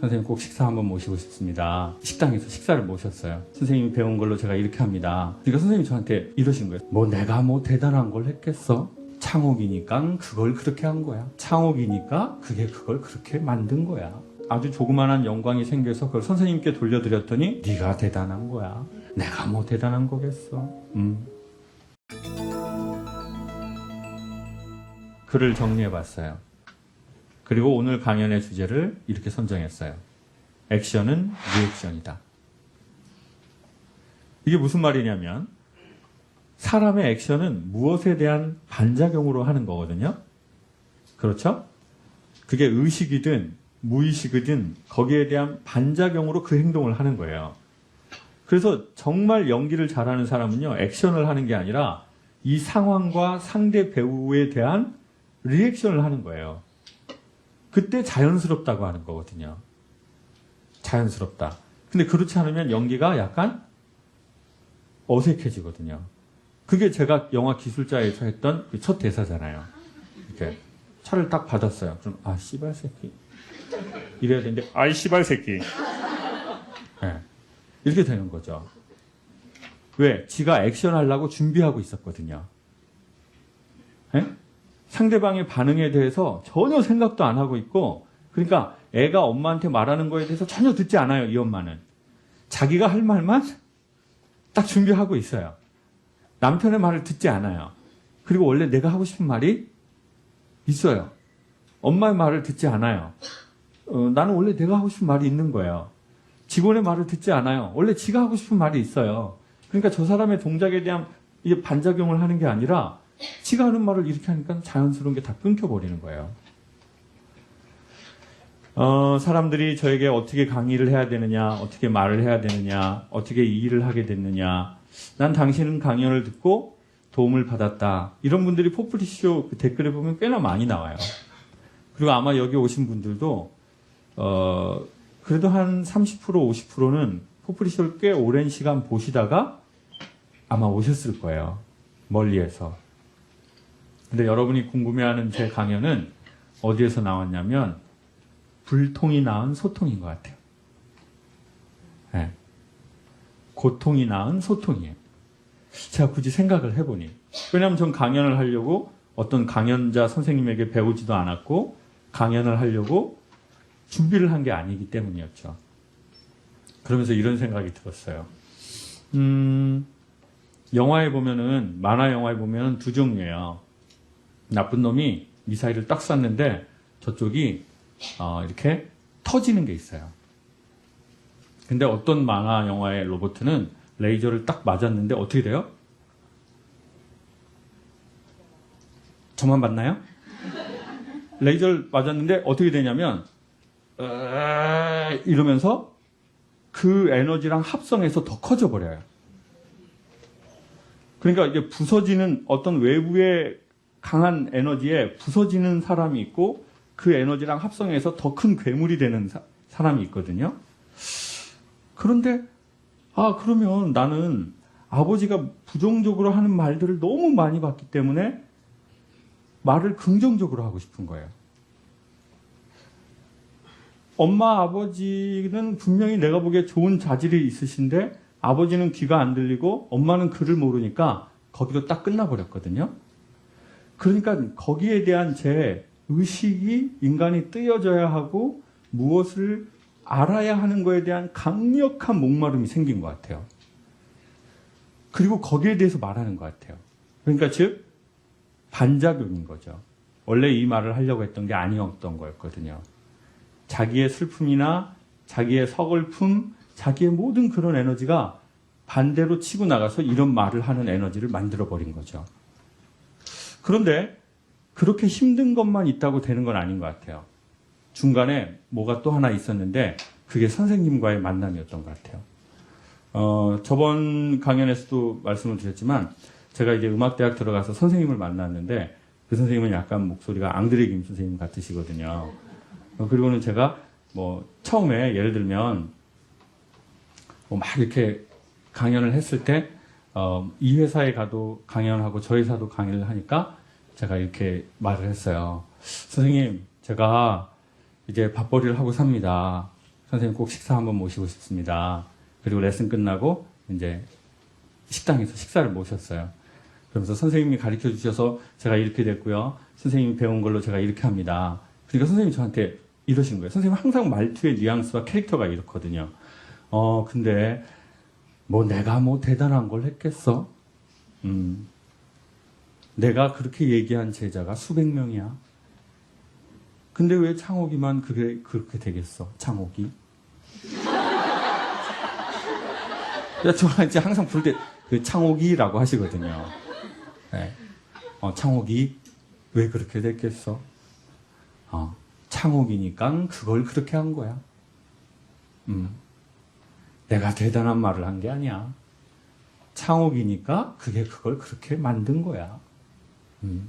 선생님 꼭 식사 한번 모시고 싶습니다. 식당에서 식사를 모셨어요. 선생님이 배운 걸로 제가 이렇게 합니다. 그러니까 선생님이 저한테 이러신 거예요. 뭐 내가 뭐 대단한 걸 했겠어? 창옥이니까 그걸 그렇게 한 거야. 창옥이니까 그게 그걸 그렇게 만든 거야. 아주 조그만한 영광이 생겨서 그걸 선생님께 돌려드렸더니 네가 대단한 거야. 내가 뭐 대단한 거겠어. 음. 글을 정리해 봤어요. 그리고 오늘 강연의 주제를 이렇게 선정했어요. 액션은 리액션이다. 이게 무슨 말이냐면 사람의 액션은 무엇에 대한 반작용으로 하는 거거든요. 그렇죠? 그게 의식이든 무의식이든 거기에 대한 반작용으로 그 행동을 하는 거예요. 그래서 정말 연기를 잘하는 사람은요, 액션을 하는 게 아니라 이 상황과 상대 배우에 대한 리액션을 하는 거예요. 그때 자연스럽다고 하는 거거든요. 자연스럽다. 근데 그렇지 않으면 연기가 약간 어색해지거든요. 그게 제가 영화 기술자에서 했던 그 첫 대사잖아요. 이렇게 차를 딱 받았어요. 그럼 아 씨발 새끼 이래야 되는데 아이 씨발 새끼 네. 이렇게 되는 거죠. 왜? 지가 액션 하려고 준비하고 있었거든요. 예? 상대방의 반응에 대해서 전혀 생각도 안 하고 있고, 그러니까 애가 엄마한테 말하는 거에 대해서 전혀 듣지 않아요, 이 엄마는. 자기가 할 말만 딱 준비하고 있어요. 남편의 말을 듣지 않아요. 그리고 원래 내가 하고 싶은 말이 있어요. 엄마의 말을 듣지 않아요. 어, 나는 원래 내가 하고 싶은 말이 있는 거예요. 직원의 말을 듣지 않아요. 원래 지가 하고 싶은 말이 있어요. 그러니까 저 사람의 동작에 대한 반작용을 하는 게 아니라 지가 하는 말을 이렇게 하니까 자연스러운 게 다 끊겨버리는 거예요. 어, 사람들이 저에게 어떻게 강의를 해야 되느냐, 어떻게 말을 해야 되느냐, 어떻게 이 일을 하게 됐느냐. 난 당신은 강연을 듣고 도움을 받았다. 이런 분들이 포플리쇼 그 댓글에 보면 꽤나 많이 나와요. 그리고 아마 여기 오신 분들도, 어, 그래도 한 30%, 50%는 포플리쇼를 꽤 오랜 시간 보시다가 아마 오셨을 거예요. 멀리에서. 근데 여러분이 궁금해하는 제 강연은 어디에서 나왔냐면 불통이 낳은 소통인 것 같아요. 네. 고통이 낳은 소통이에요. 제가 굳이 생각을 해보니. 왜냐하면 전 강연을 하려고 어떤 강연자 선생님에게 배우지도 않았고 강연을 하려고 준비를 한 게 아니기 때문이었죠. 그러면서 이런 생각이 들었어요. 음, 영화에 보면은, 만화 영화에 보면은 두 종류예요. 나쁜 놈이 미사일을 딱 쐈는데 저쪽이 어, 이렇게 터지는 게 있어요. 근데 어떤 만화 영화의 로봇은 레이저를 딱 맞았는데 어떻게 돼요? 저만 봤나요? 레이저를 맞았는데 어떻게 되냐면 으- 이러면서 그 에너지랑 합성해서 더 커져 버려요. 그러니까 이게 부서지는 어떤 외부의 강한 에너지에 부서지는 사람이 있고 그 에너지랑 합성해서 더 큰 괴물이 되는 사, 사람이 있거든요. 그런데 아 그러면 나는 아버지가 부정적으로 하는 말들을 너무 많이 봤기 때문에 말을 긍정적으로 하고 싶은 거예요. 엄마 아버지는 분명히 내가 보기에 좋은 자질이 있으신데 아버지는 귀가 안 들리고 엄마는 글을 모르니까 거기로 딱 끝나버렸거든요. 그러니까 거기에 대한 제 의식이 인간이 뜨여져야 하고 무엇을 알아야 하는 거에 대한 강력한 목마름이 생긴 것 같아요. 그리고 거기에 대해서 말하는 것 같아요. 그러니까 즉 반작용인 거죠. 원래 이 말을 하려고 했던 게 아니었던 거였거든요. 자기의 슬픔이나 자기의 서글픔, 자기의 모든 그런 에너지가 반대로 치고 나가서 이런 말을 하는 에너지를 만들어 버린 거죠. 그런데 그렇게 힘든 것만 있다고 되는 건 아닌 것 같아요. 중간에 뭐가 또 하나 있었는데 그게 선생님과의 만남이었던 것 같아요. 어, 저번 강연에서도 말씀을 드렸지만 제가 이제 음악대학 들어가서 선생님을 만났는데 그 선생님은 약간 목소리가 앙드레 김 선생님 같으시거든요. 어, 그리고는 제가 뭐 처음에 예를 들면 뭐 막 이렇게 강연을 했을 때, 어, 이 회사에 가도 강연하고 저 회사도 강의를 하니까 제가 이렇게 말을 했어요. 선생님, 제가 이제 밥벌이를 하고 삽니다. 선생님 꼭 식사 한번 모시고 싶습니다. 그리고 레슨 끝나고 이제 식당에서 식사를 모셨어요. 그러면서 선생님이 가르쳐 주셔서 제가 이렇게 됐고요. 선생님이 배운 걸로 제가 이렇게 합니다. 그러니까 선생님이 저한테 이러신 거예요. 선생님 항상 말투의 뉘앙스와 캐릭터가 이렇거든요. 어, 근데 뭐 내가 뭐 대단한 걸 했겠어? 음. 내가 그렇게 얘기한 제자가 수백 명이야. 근데 왜 창옥이만 그게 그렇게 되겠어? 창옥이? 야, 저는 이제 항상 부를 때 그 창옥이라고 하시거든요. 네. 어, 창옥이 왜 그렇게 됐겠어? 어, 창옥이니까 그걸 그렇게 한 거야. 음. 내가 대단한 말을 한 게 아니야. 창옥이니까 그게 그걸 그렇게 만든 거야. 음.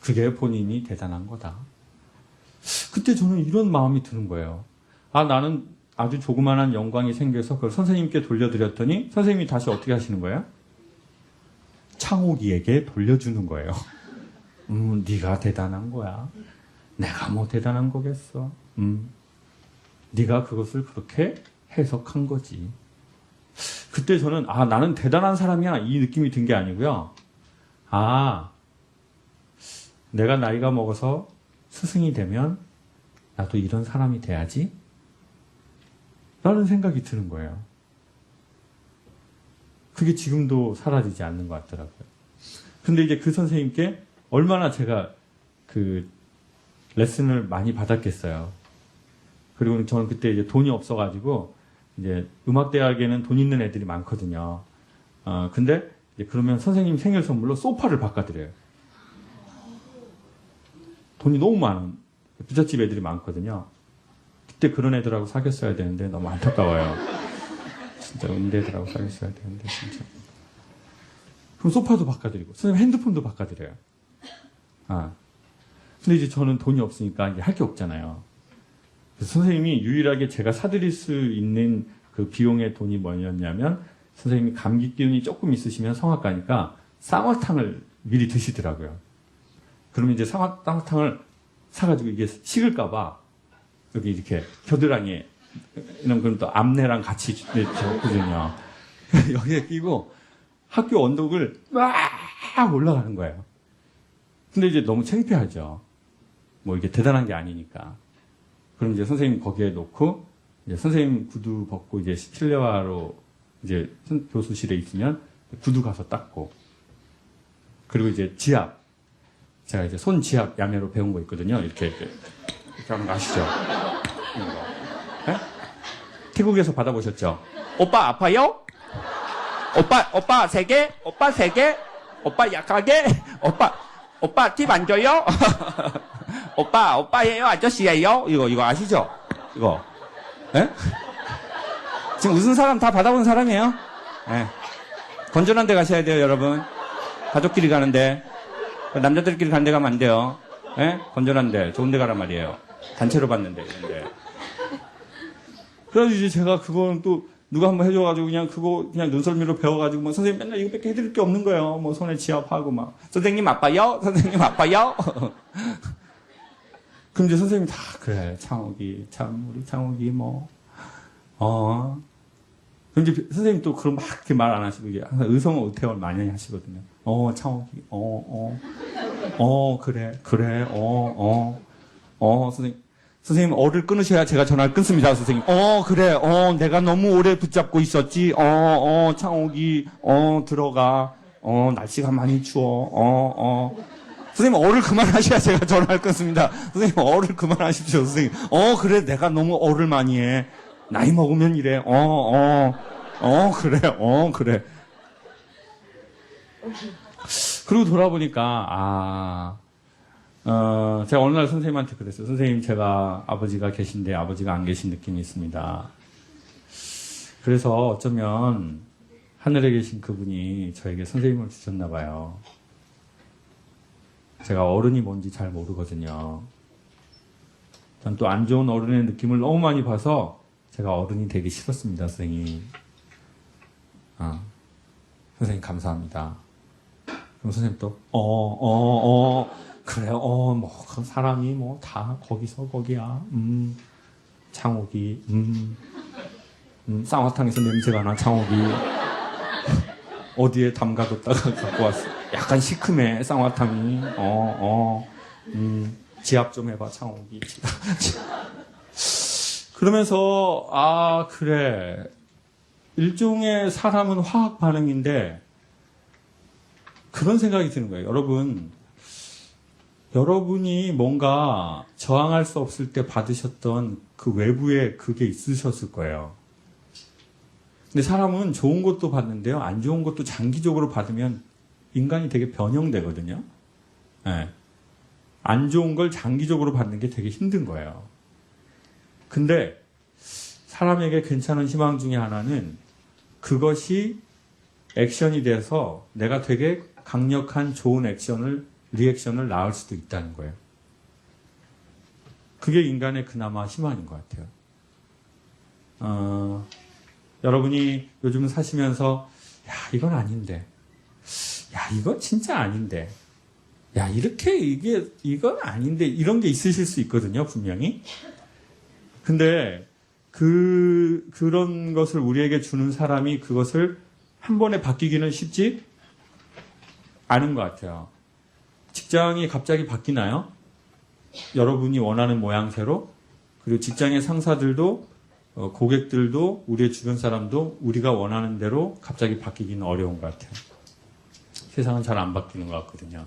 그게 본인이 대단한 거다. 그때 저는 이런 마음이 드는 거예요. 아, 나는 아주 조그만한 영광이 생겨서 그걸 선생님께 돌려드렸더니 선생님이 다시 어떻게 하시는 거예요? 창옥이에게 돌려주는 거예요. 음, 네가 대단한 거야. 내가 뭐 대단한 거겠어. 음, 네가 그것을 그렇게 해석한 거지. 그때 저는 아 나는 대단한 사람이야 이 느낌이 든 게 아니고요. 아 내가 나이가 먹어서 스승이 되면 나도 이런 사람이 돼야지. 라는 생각이 드는 거예요. 그게 지금도 사라지지 않는 것 같더라고요. 근데 이제 그 선생님께 얼마나 제가 그 레슨을 많이 받았겠어요. 그리고 저는 그때 이제 돈이 없어가지고 이제 음악대학에는 돈 있는 애들이 많거든요. 어, 근데 그러면 선생님 생일 선물로 소파를 바꿔드려요. 돈이 너무 많은 부잣집 애들이 많거든요. 그때 그런 애들하고 사귀었어야 되는데 너무 안타까워요. 진짜 은대들하고 사귀었어야 되는데 진짜. 그럼 소파도 바꿔드리고 선생님 핸드폰도 바꿔드려요. 아. 근데 이제 저는 돈이 없으니까 이제 할 게 없잖아요. 선생님이 유일하게 제가 사드릴 수 있는 그 비용의 돈이 뭐였냐면 선생님이 감기 기운이 조금 있으시면 성악가니까 쌍화탕을 미리 드시더라고요. 그러면 이제 쌍화탕을 사가지고 이게 식을까봐 여기 이렇게 겨드랑이에 이런 그럼 또 암내랑 같이 적거든요. 여기에 끼고 학교 언덕을 막 올라가는 거예요. 근데 이제 너무 창피하죠. 뭐 이게 대단한 게 아니니까. 그럼 이제 선생님 거기에 놓고 이제 선생님 구두 벗고 이제 실내화로 이제 선- 교수실에 있으면 구두 가서 닦고 그리고 이제 지압 제가 이제 손 지압 야매로 배운 거 있거든요. 이렇게 이렇게, 이렇게 하는 거 아시죠? 예? 태국에서 받아보셨죠? 오빠 아파요? 오빠 오빠 세 개? 오빠 세 개? 오빠 약하게? 오빠 오빠 팁 안 줘요? 오빠 오빠예요 아저씨예요? 이거 이거 아시죠? 이거 예? 지금 웃은 사람 다 받아본 사람이에요? 예. 건전한 데 가셔야 돼요 여러분 가족끼리 가는데 남자들끼리 가는 데 가면 안 돼요 예? 건전한 데 좋은 데 가란 말이에요 단체로 받는데 이런데 그래서 이제 제가 그거는 또 누가 한번 해줘가지고 그냥 그거 그냥 눈썰미로 배워가지고 뭐 선생님 맨날 이거밖에 해드릴 게 없는 거예요. 뭐 손에 지압하고 막. 선생님 아파요? 선생님 아파요? 그럼 이제 선생님 다 그래 창욱이 참 우리 창욱이 뭐 어. 그럼 이제 선생님 또 그런 막 이렇게 말 안 하시고 이게 항상 의성 의태어를 많이 하시거든요. 어 창욱이 어어 어, 그래 그래 어어어 어, 선생님 선생님 어를 끊으셔야 제가 전화를 끊습니다 선생님. 어 그래 어 내가 너무 오래 붙잡고 있었지 어어 창욱이 어 들어가 어 날씨가 많이 추워 어어 어. 선생님 어를 그만하셔야 제가 전화를 끊습니다. 선생님 어를 그만하십시오. 선생님 어 그래 내가 너무 어를 많이 해. 나이 먹으면 이래. 어어어 어, 그래 어 그래. 그리고 돌아보니까 아 어, 제가 어느 날 선생님한테 그랬어요. 선생님 제가 아버지가 계신데 아버지가 안 계신 느낌이 있습니다. 그래서 어쩌면 하늘에 계신 그분이 저에게 선생님을 주셨나 봐요. 제가 어른이 뭔지 잘 모르거든요. 전 또 안 좋은 어른의 느낌을 너무 많이 봐서 제가 어른이 되기 싫었습니다, 선생님. 아, 선생님 감사합니다. 그럼 선생님 또, 어, 어, 어, 그래요, 어, 뭐, 그 사람이 뭐 다 거기서 거기야, 음. 창옥이, 음, 음, 쌍화탕에서 냄새가 나, 창옥이. 어디에 담가뒀다가 갖고 왔어. 약간 시큼해, 쌍화탕이. 어, 어, 음, 지압 좀 해봐, 창옥이. 그러면서, 아, 그래. 일종의 사람은 화학 반응인데, 그런 생각이 드는 거예요. 여러분, 여러분이 뭔가 저항할 수 없을 때 받으셨던 그 외부에 그게 있으셨을 거예요. 근데 사람은 좋은 것도 받는데요. 안 좋은 것도 장기적으로 받으면 인간이 되게 변형되거든요. 예. 안 좋은 걸 장기적으로 받는 게 되게 힘든 거예요. 근데 사람에게 괜찮은 희망 중에 하나는 그것이 액션이 돼서 내가 되게 강력한 좋은 액션을 리액션을 낳을 수도 있다는 거예요. 그게 인간의 그나마 희망인 것 같아요. 어, 여러분이 요즘 사시면서 야 이건 아닌데, 야 이건 진짜 아닌데, 야 이렇게 이게 이건 아닌데 이런 게 있으실 수 있거든요 분명히. 근데 그 그런 것을 우리에게 주는 사람이 그것을 한 번에 바뀌기는 쉽지 않은 것 같아요. 직장이 갑자기 바뀌나요? 여러분이 원하는 모양새로 그리고 직장의 상사들도 어, 고객들도 우리의 주변 사람도 우리가 원하는 대로 갑자기 바뀌기는 어려운 것 같아요. 세상은 잘 안 바뀌는 것 같거든요.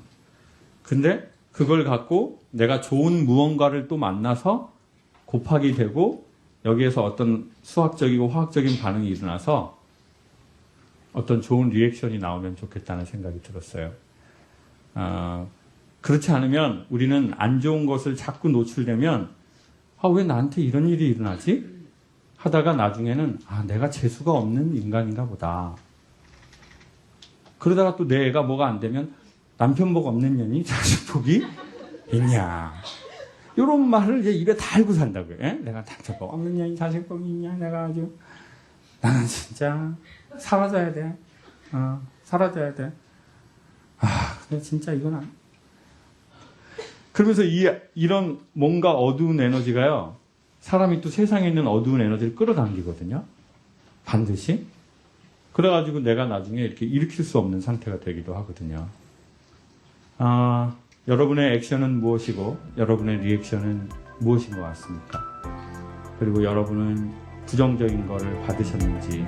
근데 그걸 갖고 내가 좋은 무언가를 또 만나서 곱하기 되고 여기에서 어떤 수학적이고 화학적인 반응이 일어나서 어떤 좋은 리액션이 나오면 좋겠다는 생각이 들었어요. 아, 그렇지 않으면 우리는 안 좋은 것을 자꾸 노출되면 아, 왜 나한테 이런 일이 일어나지? 하다가 나중에는 아, 내가 재수가 없는 인간인가 보다. 그러다가 또 내 애가 뭐가 안 되면 남편 복 없는 년이 자식 복이 있냐. 이런 말을 이제 입에 달고 산다고요. 예? 내가 남편 복 없는 년이 자식 복이 있냐. 내가 아주 나는 진짜 사라져야 돼. 어, 사라져야 돼. 아, 근데 진짜 이건 안. 그러면서 이, 이런 뭔가 어두운 에너지가요, 사람이 또 세상에 있는 어두운 에너지를 끌어당기거든요. 반드시. 그래가지고 내가 나중에 이렇게 일으킬 수 없는 상태가 되기도 하거든요. 아, 여러분의 액션은 무엇이고, 여러분의 리액션은 무엇인 것 같습니까? 그리고 여러분은 부정적인 거를 받으셨는지,